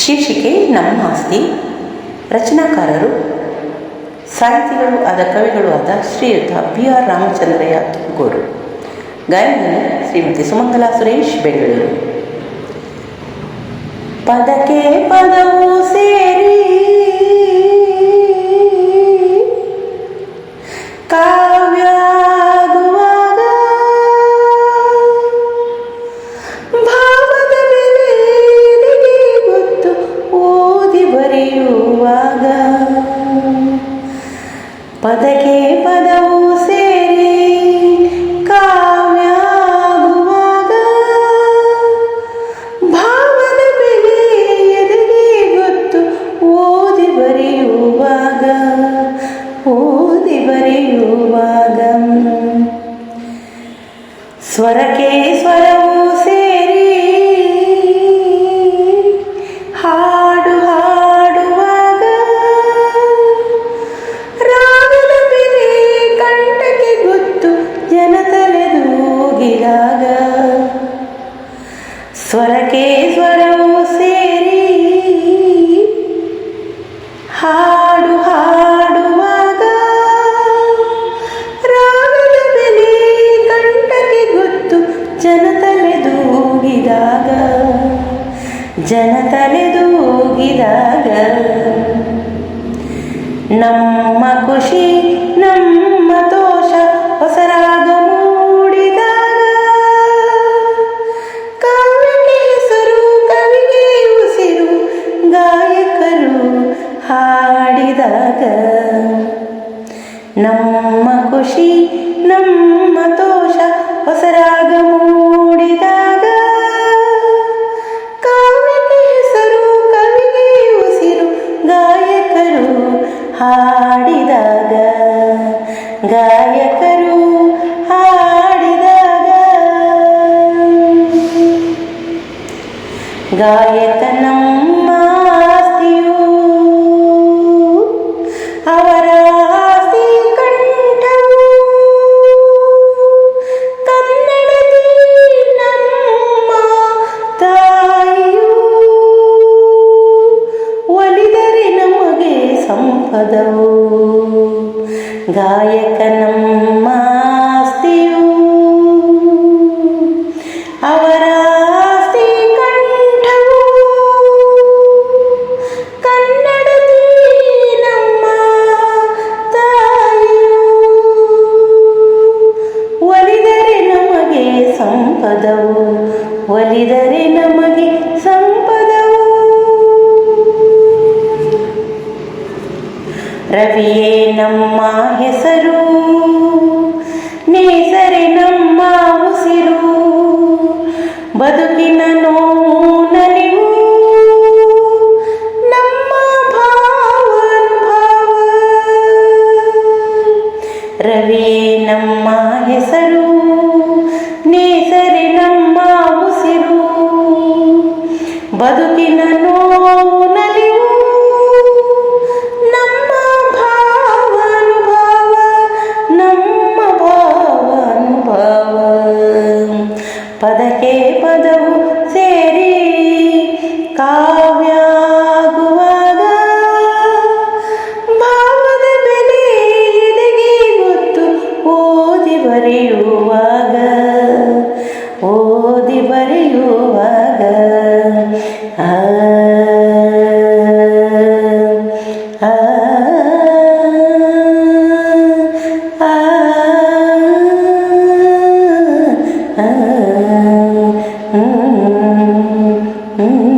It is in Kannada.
ಶೀರ್ಷಿಕೆ ನಮ್ಮ ಆಸ್ತಿ. ರಚನಾಕಾರರು, ಸಾಹಿತಿಗಳು ಆದ ಕವಿಗಳು ಆದ ಶ್ರೀಯುತ ಬಿ ಆರ್ ರಾಮಚಂದ್ರಯ್ಯ ತುಮಕೂರು ಗಾಯನ ಶ್ರೀಮತಿ ಸುಮಂಗಲಾ ಸುರೇಶ್ ಬೆಂಗಳೂರು. ಪದಕ್ಕೆ ಪದವು ಪದಕ್ಕೆ ಪದವು ಸೇರಿ ಕಾವ್ಯಾಗುವಾಗ ಭಾವದ ಬೆಲೆ ಎದೆಗೆ ಗೊತ್ತು? ಓದಿ ಬರೆಯುವಾಗ ಓದಿ ಬರೆಯುವಾಗ. ಸ್ವರಕ್ಕೆ ಸ್ವರಕ್ಕೆ ಸ್ವರವು ಸೇರಿ ಹಾಡು ಹಾಡುವಾಗ ರಾಗದ ಬೆಲೆ ಕಂಠಕ್ಕೆ ಗೊತ್ತು, ಜನ ತಲೆದೂಗಿದಾಗ ಜನ ತಲೆದೂಗಿದಾಗ ನಮ್ಮ ಖುಷಿ ಹಾಡಿದಾಗ ನಮ್ಮ ಖುಷಿ, ನಮ್ಮ ತೋಷ ಹೊಸರಾಗ ಮೂಡಿದಾಗ ಕಾವ್ಯಕ್ಕೆ ಹೆಸರು, ಕವಿಗೆ ಉಸಿರು, ಗಾಯಕರು ಹಾಡಿದಾಗ ಗಾಯಕರು ಹಾಡಿದಾಗ. ಗಾಯಕ गायकनम् ರವಿಯೇ ನಮ್ಮ ಹೆಸರು. ಪದಕ್ಕೆ ಪದವು ಸೇರಿ ಕಾವ್ಯಾಗುವಾಗ ಭಾವದ ಬೆಲೆ ಎದೆಗೆ ಗೊತ್ತು ಓದಿ ಬರೆಯುವಾಗ ಓದಿ ಬರೆಯುವಾಗ. ಆ ও